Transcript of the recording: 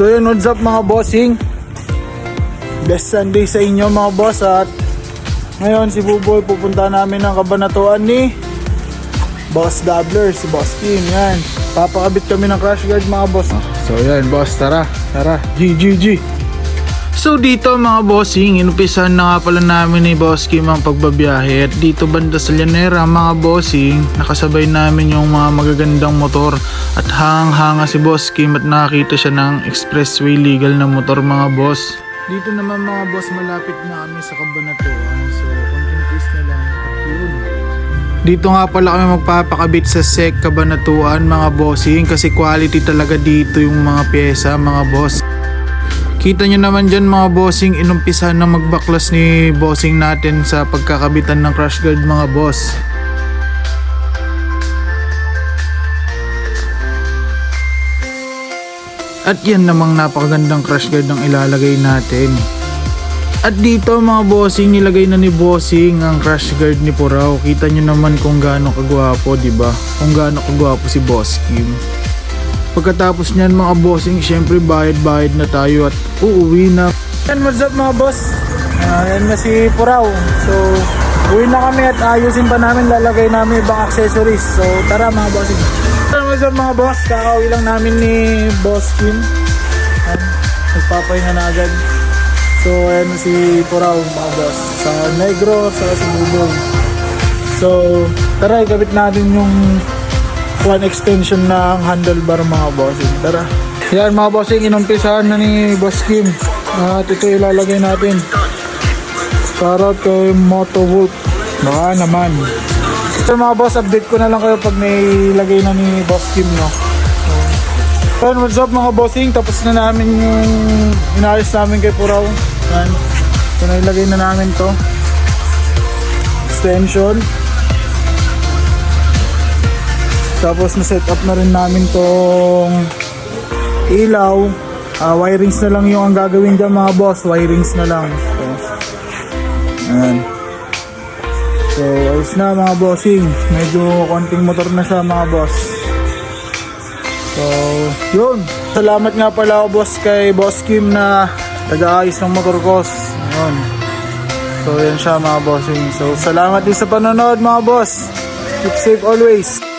So yun, what's up mga bossing? Best Sunday sa inyo mga boss at ngayon si Buboy pupunta namin ng kabanatuan ni Boss Dabbler, si Boss Kim, yan. Papakabit kami ng crash guard mga boss. So yan boss, tara, tara, G, G, G. So dito mga bossing, inumpisahan na nga pala namin ni Boss Kim ang pagbabiyahe at dito banda sa Llanera mga bossing, nakasabay namin yung mga magagandang motor at hang-hanga si Boss Kim at nakakita siya ng expressway legal na motor mga boss. Dito naman mga boss, malapit na kami sa Cabanatuan so konting twist na lang at yun. Dito nga pala kami magpapakabit sa SEC Cabanatuan mga bossing kasi quality talaga dito yung mga pyesa mga boss. Kita nyo naman dyan mga bossing, inumpisahan na magbaklas ni bossing natin sa pagkakabitan ng crash guard mga boss. At yan namang napakagandang crash guard ang ilalagay natin. At dito mga bossing, nilagay na ni bossing ang crash guard ni Purao. Kita nyo naman kung gaano kagwapo, ba? Kung gaano kagwapo si Boss Kim. Pagkatapos niyan mga bossing, syempre bayad-bayad na tayo at uuwi na. Yan, what's up mga boss? Ah, yan na si Purao. So, uwi na kami at ayusin pa namin, lalagay namin ibang accessories. So, tara mga bossing. Yan, what's up mga boss? Kakauwi lang namin ni Boss Kim. Yan, nagpapahinga na agad. So, ayan si Purao mga boss. Sa Negro, sa si Bubong. So, tara, ikabit natin yung one extension ng handlebar mga bossing. Tara. Yan mga bossing, inumpisahan na ni Boss Kim. At ito ilalagay natin. Para kay Moto Wolf. Baka naman. So mga boss, update ko na lang kayo pag may lagay na ni Boss Kim, no? So, yan, what's up mga bossing? Tapos na namin yung inayos namin kay Puraw. Yan. So, nailagay na namin to. Extension. Tapos na-set up na rin namin tong ilaw. Ah, wirings na lang yung ang gagawin dyan mga boss. Wirings na lang. So, ayan. So, ayos na mga bossing. Medyo konting motor na siya mga boss. So, yun. Salamat nga pala ako boss kay Boss Kim na taga-ayos ng motor ko. Yun. So, yan siya mga bossing. So, salamat din sa panonood mga boss. Keep safe always.